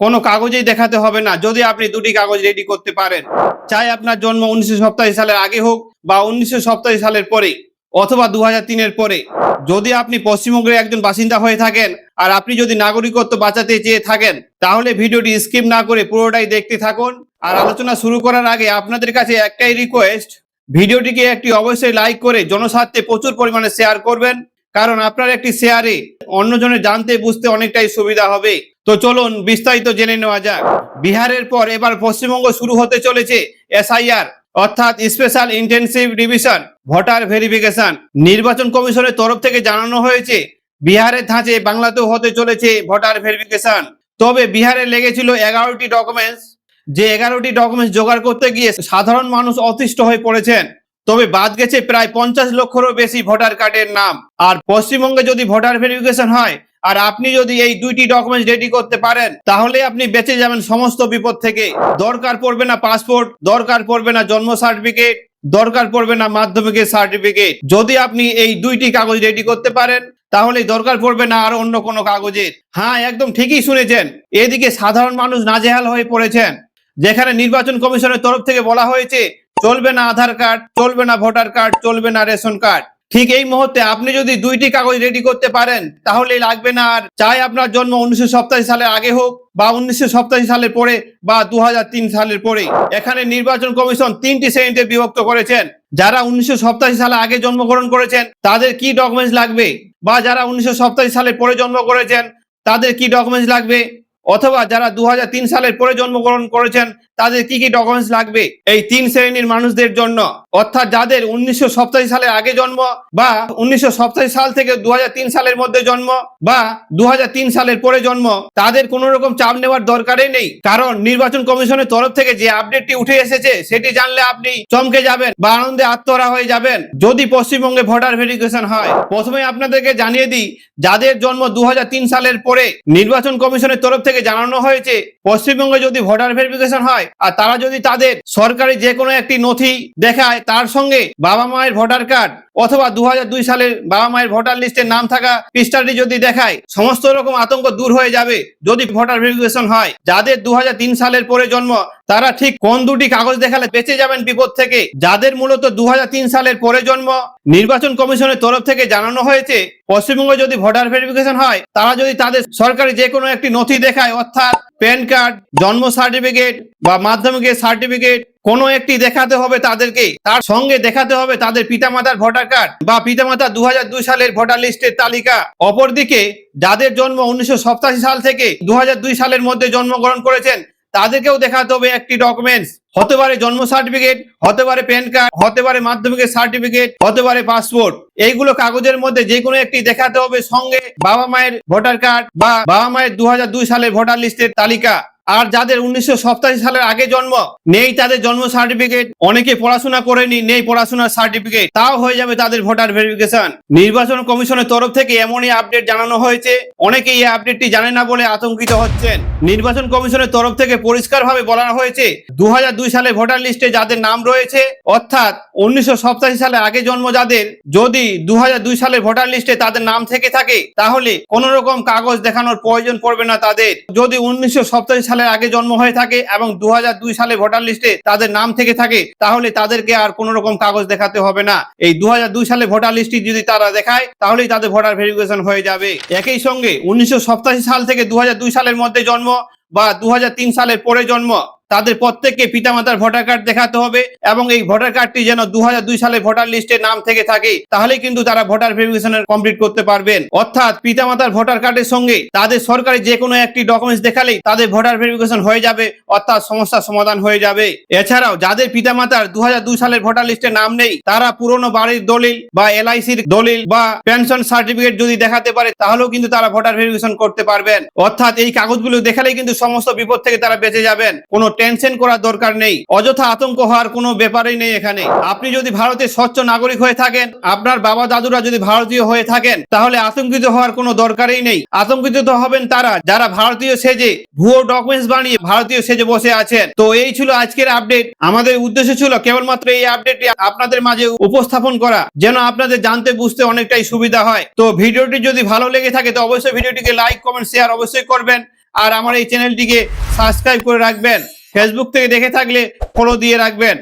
কোনো কাগজেই দেখাতে হবে না। যদি আপনি দুটি কাগজ রেডি করতে পারেন, চাই আপনার জন্ম উনিশশো সপ্তাশি সালের আগে হোক বা উনিশশো সপ্তাশি সালের পরে অথবা দু হাজার তিনের পরে। যদি আপনি পশ্চিমবঙ্গের একজন বাসিন্দা হয়ে থাকেন আর আপনি যদি নাগরিকত্ব বাঁচাতে চেয়ে থাকেন, তাহলে ভিডিওটি স্কিপ না করে পুরোটাই দেখতে থাকুন। আর আলোচনা শুরু করার আগে আপনাদের কাছে একটাই রিকোয়েস্ট ভিডিওটিকে একটি অবশ্যই লাইক করে জনস্বার্থে প্রচুর পরিমাণে শেয়ার করবেন। কারণ আপনার একটি শেয়ারে অন্যজনের জানতে বুঝতে অনেকটাই সুবিধা হবে। তো চলুন বিস্তারিত জেনে নেওয়া যাক। বিহারের পর এবার পশ্চিমবঙ্গ শুরু হতে চলেছে এসআইআর, অর্থাৎ special intensive division, voter verification. নির্বাচন কমিশনের তরফ থেকে জানানো হয়েছে, বিহারের ধাঁচে বাংলাতেও হতে চলেছে ভোটার ভেরিফিকেশন। তবে বিহারে লেগেছিল এগারোটি ডকুমেন্টস। যে এগারোটি ডকুমেন্টস জোগাড় করতে গিয়ে সাধারণ মানুষ অতিষ্ঠ হয়ে পড়েছেন। তবে বাদ গেছে প্রায় পঞ্চাশ লক্ষেরও বেশি ভোটার কার্ডের নাম। আর পশ্চিমবঙ্গে যদি ভোটার ভেরিফিকেশন হয়, আর আপনি যদি এই দুইটি ডকুমেন্টস রেডি করতে পারেন, তাহলে আপনি বেঁচে যাবেন সমস্ত বিপদ থেকে। দরকার পড়বে না পাসপোর্ট দরকার পড়বে না জন্ম সার্টিফিকেট দরকার পড়বে না মাধ্যমিকের সার্টিফিকেট যদি আপনি এই দুইটি কাগজ রেডি করতে পারেন, তাহলে দরকার পড়বে না আর অন্য কোনো কাগজের। হ্যাঁ একদম ঠিকই শুনেছেন। এদিকে সাধারণ মানুষ নাজেহাল হয়ে পড়েছেন। যেখানে নির্বাচন কমিশনের তরফ থেকে বলা হয়েছে চলবে না আধার কার্ড, চলবে না ভোটার কার্ড, চলবে না রেশন কার্ড। ঠিক এই মুহূর্তে আপনি যদি দুইটি কাগজ রেডি করতে পারেন, তাহলে লাগবে না আর। চাই আপনার জন্ম উনিশশো সালের আগে হোক, বা উনিশশো সালের পরে, বা দুহাজার তিন সালের পরে এখানে নির্বাচন কমিশন তিনটি শ্রেণীতে বিভক্ত করেছেন। যারা উনিশশো সালে আগে জন্মগ্রহণ করেছেন, তাদের কি ডকুমেন্টস লাগবে? বা যারা উনিশশো সালের পরে জন্ম করেছেন, তাদের কি ডকুমেন্টস লাগবে? অথবা যারা দু হাজার তিন সালের পরে জন্মগ্রহণ করেছেন, তাদের কি কি ডকুমেন্টস লাগবে এই তিন শ্রেণির মানুষদের জন্য? অর্থাৎ যাদের উনিশশো সালের আগে জন্ম বা উনিশশো সাল থেকে দু হাজার তিন সালের মধ্যে জন্ম বা দু হাজার তিন সালের পরে জন্ম, তাদের কোনো রকম চাপ নেওয়ার দরকারই নেই। কারণ নির্বাচন কমিশনের তরফ থেকে যে আপডেটটি উঠে এসেছে, সেটি জানলে আপনি চমকে যাবেন বা আনন্দে আত্মহারা হয়ে যাবেন, যদি পশ্চিমবঙ্গে ভোটার ভেরিফিকেশন হয়। প্রথমে আপনাদেরকে জানিয়ে দিই, যাদের জন্ম দু হাজার তিন সালের পরে নির্বাচন কমিশনের তরফ থেকে জানানো হয়েছে, পশ্চিমবঙ্গে যদি ভোটার ভেরিফিকেশন হয়, আর তারা যদি তাদের সরকারি যে কোনো একটি নথি দেখায় তার সঙ্গে বাবা মায়ের ভোটার কার্ড অথবা দুহাজার দুই সালের বাবা মায়ের ভোটার লিস্টের নাম থাকা পৃষ্ঠাটি যদি দেখায়, সমস্ত রকম আতঙ্ক দূর হয়ে যাবে যদি ভোটার ভেরিফিকেশন হয়। যাদের দুহাজার তিন সালের পরে জন্ম, তারা ঠিক কোন দুটি কাগজ দেখালে বেঁচে যাবেন বিপদ থেকে? যাদের মূলত দু হাজার তিন সালের পরে জন্ম, নির্বাচন কমিশনের তরফ থেকে জানানো হয়েছে, পশ্চিমবঙ্গে যদি ভোটার ভেরিফিকেশন হয়, তারা যদি তাদের সরকারি যে কোনো একটি নথি দেখায়, অর্থাৎ প্যান কার্ড, জন্ম সার্টিফিকেট বা মাধ্যমিকের সার্টিফিকেট কোনো একটি দেখাতে হবে তাদেরকে, তার সঙ্গে দেখাতে হবে তাদের পিতামাতার ভোটার কার্ড বা পিতামাতা দু দুই সালের ভোটার লিস্টের তালিকা। অপরদিকে, যাদের জন্ম উনিশশো সাতাশি সাল থেকে দু হাজার দুই সালের মধ্যে জন্মগ্রহণ করেছেন, তাদেরকেও দেখাতে হবে একটি ডকুমেন্টস হতে পারে জন্ম সার্টিফিকেট হতে পারে প্যান কার্ড হতে পারে মাধ্যমিকের সার্টিফিকেট হতে পারে পাসপোর্ট এইগুলো কাগজের মধ্যে যে কোনো একটি দেখাতে হবে সঙ্গে বাবা মায়ের ভোটার কার্ড বা বাবা মায়ের দুই হাজার দুই সালের ভোটার লিস্টের তালিকা। আর যাদের উনিশশো সালের আগে জন্ম, নেই তাদের জন্ম সার্টিফিকেট অনেকে পড়াশোনা করেনি, নেই পড়াশোনার সার্টিফিকেট তাও হয়ে যাবে তাদের ভোটার ভেরিফিকেশন নির্বাচন কমিশনের তরফ থেকে এমনই আপডেট জানানো হয়েছে অনেকে এই আপডেটটি জানে না বলে আতঙ্কিত হচ্ছেন। নির্বাচন কমিশনের তরফ থেকে পরিষ্কারভাবে বলা হয়েছে দু সালে ভোটার লিস্টে যাদের নাম রয়েছে, অর্থাৎ উনিশশো সালে আগে জন্ম যাদের, যদি দু হাজার দুই সালের ভোটার লিস্টে তাদের নাম থেকে থাকে, তাহলে কোন রকম কাগজ দেখানোর প্রয়োজন পড়বে না তাদের। যদি উনিশশো সালের আগে জন্ম হয়ে থাকে এবং দুহাজার দুই সালে ভোটার লিস্টে তাদের নাম থেকে থাকে, তাহলে তাদেরকে আর কোন রকম কাগজ দেখাতে হবে না। এই দু হাজার দুই সালে ভোটার লিস্টটি যদি তারা দেখায়, তাহলেই তাদের ভোটার ভেরিফিকেশন হয়ে যাবে। একই সঙ্গে উনিশশো সাতাশি সাল থেকে দু হাজার দুই সালের মধ্যে জন্ম বা দু হাজার তিন সালের পরে জন্ম তাদের প্রত্যেককে পিতামাতার ভোটার কার্ড দেখাতে হবে এবং এই ভোটার কার্ডটি যেন দু সালে ভোটার লিস্টে নাম থেকে থাকে তাহলে কিন্তু তারা ভোটার ভেরিফিকেশনের কমপ্লিট করতে পারবেন। অর্থাৎ পিতামাতার ভোটার কার্ডের সঙ্গে তাদের সরকারি যে কোনো একটি ডকুমেন্টস দেখালেই তাদের ভোটার ভেরিফিকেশন হয়ে যাবে, অর্থাৎ সমস্যার সমাধান হয়ে যাবে। এছাড়াও যাদের পিতামাতার দু হাজার দুই সালের ভোটার লিস্টে নাম নেই, তারা পুরনো বাড়ির দলিল বা এলআইসির দলিল বা পেনশন সার্টিফিকেট যদি দেখাতে পারে, তাহলেও কিন্তু তারা ভোটার ভেরিফিকেশন করতে পারবেন। অর্থাৎ এই কাগজগুলো দেখালেই কিন্তু সমস্ত বিপদ থেকে তারা বেঁচে যাবেন। কোনো টেনশন করার দরকার নেই। অযথা আতঙ্ক হওয়ার কোনো ব্যাপারই নেই এখানে। আপনি যদি ভারতের স্বচ্ছ নাগরিক হয়ে থাকেন, আপনার বাবা দাদুরা যদি ভারতীয় হয়ে থাকেন, তাহলে আতঙ্কিত হওয়ার কোনো দরকারই নেই। আতঙ্কিত তো হবেন তারা, যারা ভারতীয় সেজে, ভুয়ো ডকুমেন্টস বানিয়ে ভারতীয় সেজে বসে আছেন। তো এই ছিল আজকের আপডেট আমাদের উদ্দেশ্য ছিল কেবলমাত্র এই আপডেটটি আপনাদের মাঝে উপস্থাপন করা, যেন আপনাদের জানতে বুঝতে অনেকটাই সুবিধা হয়। তো ভিডিওটি যদি ভালো লেগে থাকে, তো অবশ্যই ভিডিওটিকে লাইক কমেন্ট শেয়ার অবশ্যই করবেন। আর আমার এই চ্যানেলটিকে সাবস্ক্রাইব করে রাখবেন। ফেসবুক থেকে দেখে থাকলে ফলো দিয়ে রাখবেন।